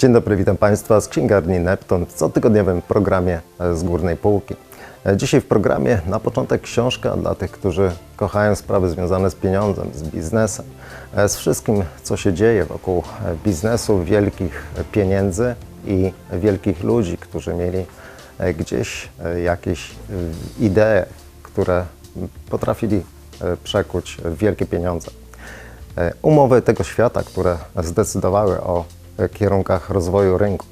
Dzień dobry, witam Państwa z księgarni Neptun w cotygodniowym programie z górnej półki. Dzisiaj w programie na początek książka dla tych, którzy kochają sprawy związane z pieniądzem, z biznesem, z wszystkim, co się dzieje wokół biznesu, wielkich pieniędzy i wielkich ludzi, którzy mieli gdzieś jakieś idee, które potrafili przekuć w wielkie pieniądze. Umowy tego świata, które zdecydowały o kierunkach rozwoju rynku.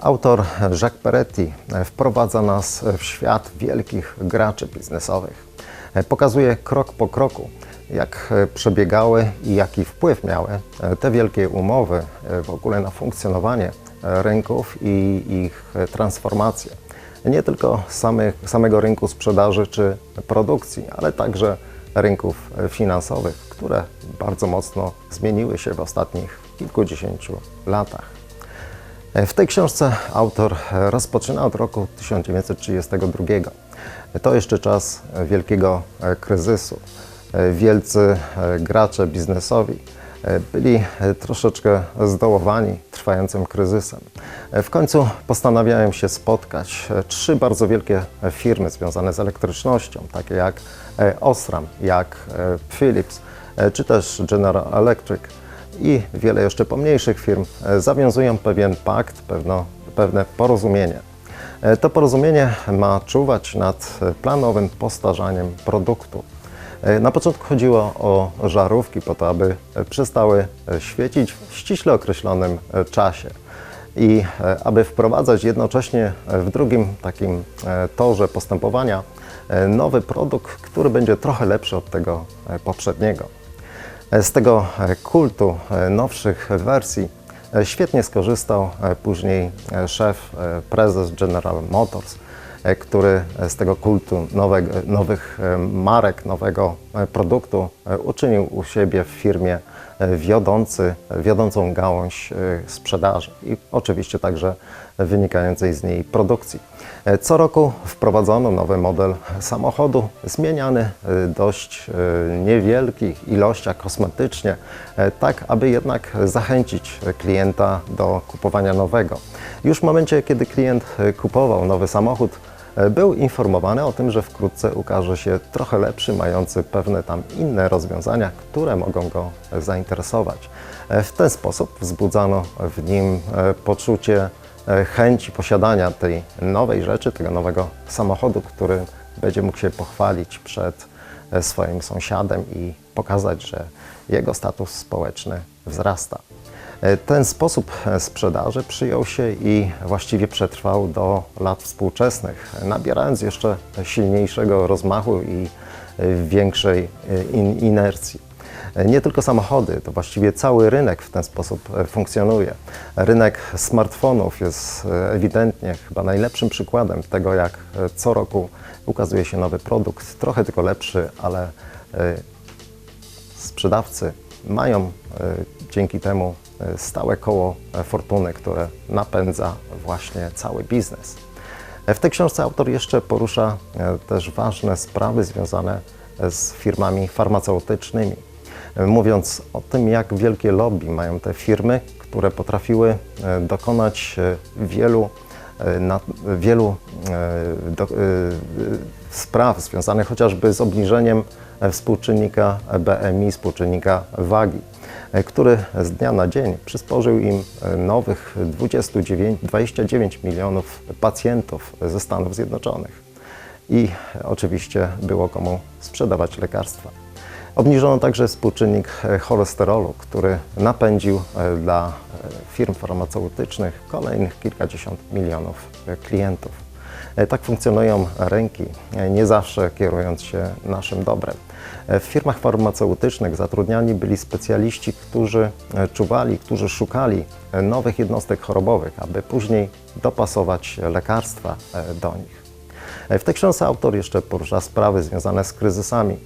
Autor Jacques Peretti wprowadza nas w świat wielkich graczy biznesowych. Pokazuje krok po kroku, jak przebiegały i jaki wpływ miały te wielkie umowy w ogóle na funkcjonowanie rynków i ich transformację. Nie tylko samych, samego rynku sprzedaży czy produkcji, ale także rynków finansowych, które bardzo mocno zmieniły się w ostatnich kilkudziesięciu latach. W tej książce autor rozpoczyna od roku 1932. To jeszcze czas wielkiego kryzysu. Wielcy gracze biznesowi byli troszeczkę zdołowani trwającym kryzysem. W końcu postanawiają się spotkać trzy bardzo wielkie firmy związane z elektrycznością, takie jak Osram, jak Philips, czy też General Electric i wiele jeszcze pomniejszych firm zawiązują pewien pakt, pewno, pewne porozumienie. To porozumienie ma czuwać nad planowym postarzaniem produktu. Na początku chodziło o żarówki po to, aby przestały świecić w ściśle określonym czasie i aby wprowadzać jednocześnie w drugim takim torze postępowania nowy produkt, który będzie trochę lepszy od tego poprzedniego. Z tego kultu nowszych wersji świetnie skorzystał później szef, prezes General Motors, który z tego kultu nowego, nowych marek, nowego produktu uczynił u siebie w firmie wiodący, wiodącą gałąź sprzedaży i oczywiście także wynikającej z niej produkcji. Co roku wprowadzono nowy model samochodu, zmieniany w dość niewielkich ilościach kosmetycznie, tak aby jednak zachęcić klienta do kupowania nowego. Już w momencie, kiedy klient kupował nowy samochód, był informowany o tym, że wkrótce ukaże się trochę lepszy, mający pewne tam inne rozwiązania, które mogą go zainteresować. W ten sposób wzbudzano w nim poczucie chęci posiadania tej nowej rzeczy, tego nowego samochodu, który będzie mógł się pochwalić przed swoim sąsiadem i pokazać, że jego status społeczny wzrasta. Ten sposób sprzedaży przyjął się i właściwie przetrwał do lat współczesnych, nabierając jeszcze silniejszego rozmachu i większej inercji. Nie tylko samochody, to właściwie cały rynek w ten sposób funkcjonuje. Rynek smartfonów jest ewidentnie chyba najlepszym przykładem tego, jak co roku ukazuje się nowy produkt, trochę tylko lepszy, ale sprzedawcy mają dzięki temu stałe koło fortuny, które napędza właśnie cały biznes. W tej książce autor jeszcze porusza też ważne sprawy związane z firmami farmaceutycznymi, mówiąc o tym, jak wielkie lobby mają te firmy, które potrafiły dokonać wielu, wielu spraw związanych chociażby z obniżeniem współczynnika BMI, współczynnika wagi, który z dnia na dzień przysporzył im nowych 29, 29 milionów pacjentów ze Stanów Zjednoczonych. I oczywiście było komu sprzedawać lekarstwa. Obniżono także współczynnik cholesterolu, który napędził dla firm farmaceutycznych kolejnych kilkadziesiąt milionów klientów. Tak funkcjonują rynki, nie zawsze kierując się naszym dobrem. W firmach farmaceutycznych zatrudniani byli specjaliści, którzy czuwali, którzy szukali nowych jednostek chorobowych, aby później dopasować lekarstwa do nich. W tej książce autor jeszcze porusza sprawy związane z kryzysami.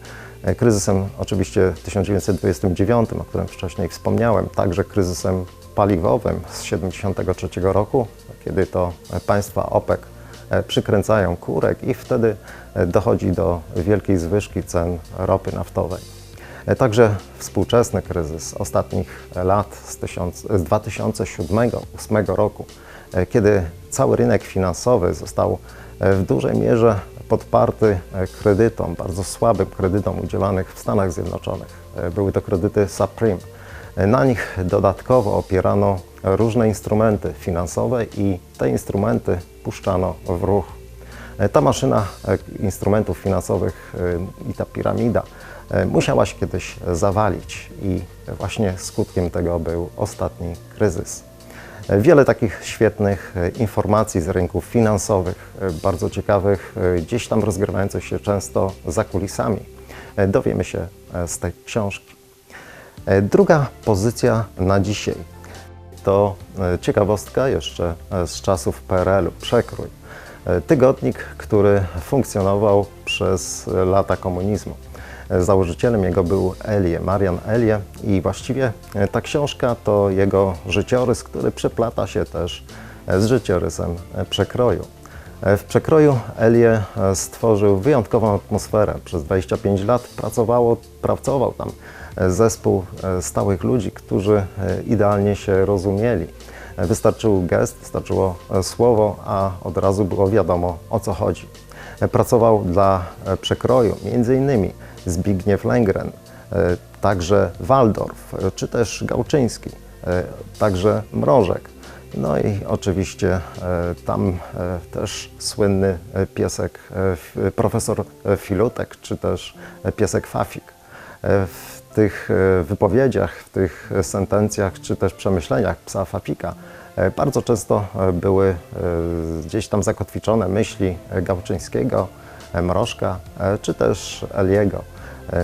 Kryzysem oczywiście 1929, o którym wcześniej wspomniałem, także kryzysem paliwowym z 1973 roku, kiedy to państwa OPEC przykręcają kurek i wtedy dochodzi do wielkiej zwyżki cen ropy naftowej. E, Także współczesny kryzys ostatnich lat z, z 2007-2008 roku, e, kiedy cały rynek finansowy został e, w dużej mierze podparty e, kredytom, bardzo słabym kredytom udzielanych w Stanach Zjednoczonych. E, Były to kredyty subprime. Na nich dodatkowo opierano różne instrumenty finansowe i te instrumenty puszczano w ruch. Ta maszyna e, instrumentów finansowych e, i ta piramida e, musiała się kiedyś zawalić i właśnie skutkiem tego był ostatni kryzys. Wiele takich świetnych informacji z rynków finansowych, bardzo ciekawych, gdzieś tam rozgrywających się często za kulisami, dowiemy się z tej książki. E, Druga pozycja na dzisiaj to e, ciekawostka jeszcze e, z czasów PRL-u, Przekrój. Tygodnik, który funkcjonował przez lata komunizmu. Założycielem jego był Elie, Marian Elie i właściwie ta książka to jego życiorys, który przeplata się też z życiorysem Przekroju. E, W Przekroju Elie e, stworzył wyjątkową atmosferę. Przez 25 lat pracowało, pracował tam e, zespół stałych ludzi, którzy idealnie się rozumieli. Wystarczył gest, wystarczyło słowo, a od razu było wiadomo o co chodzi. Pracował dla Przekroju innymi Zbigniew Lęgren, e, także Waldorf, czy też Gałczyński, także Mrożek. No i oczywiście e, tam e, też słynny e, piesek profesor Filutek, czy też piesek Fafik. W tych wypowiedziach, w tych sentencjach, czy też przemyśleniach psa Fafika bardzo często były gdzieś tam zakotwiczone myśli Gałczyńskiego, Mrożka, czy też Eliego,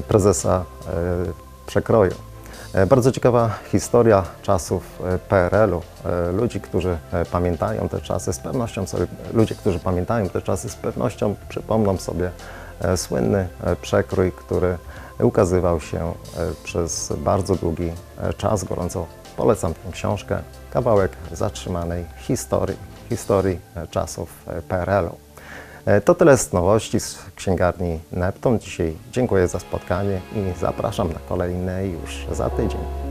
prezesa Przekroju. E, Bardzo ciekawa historia czasów e, PRL-u. E, Ludzi, którzy pamiętają te czasy, z pewnością sobie, ludzie, którzy pamiętają te czasy, z pewnością przypomną sobie słynny przekrój, który ukazywał się przez bardzo długi czas. Gorąco polecam tę książkę. Kawałek zatrzymanej historii, historii czasów PRL-u. E, To tyle z nowości z księgarni Neptun. Dzisiaj dziękuję za spotkanie i zapraszam na kolejne już za tydzień.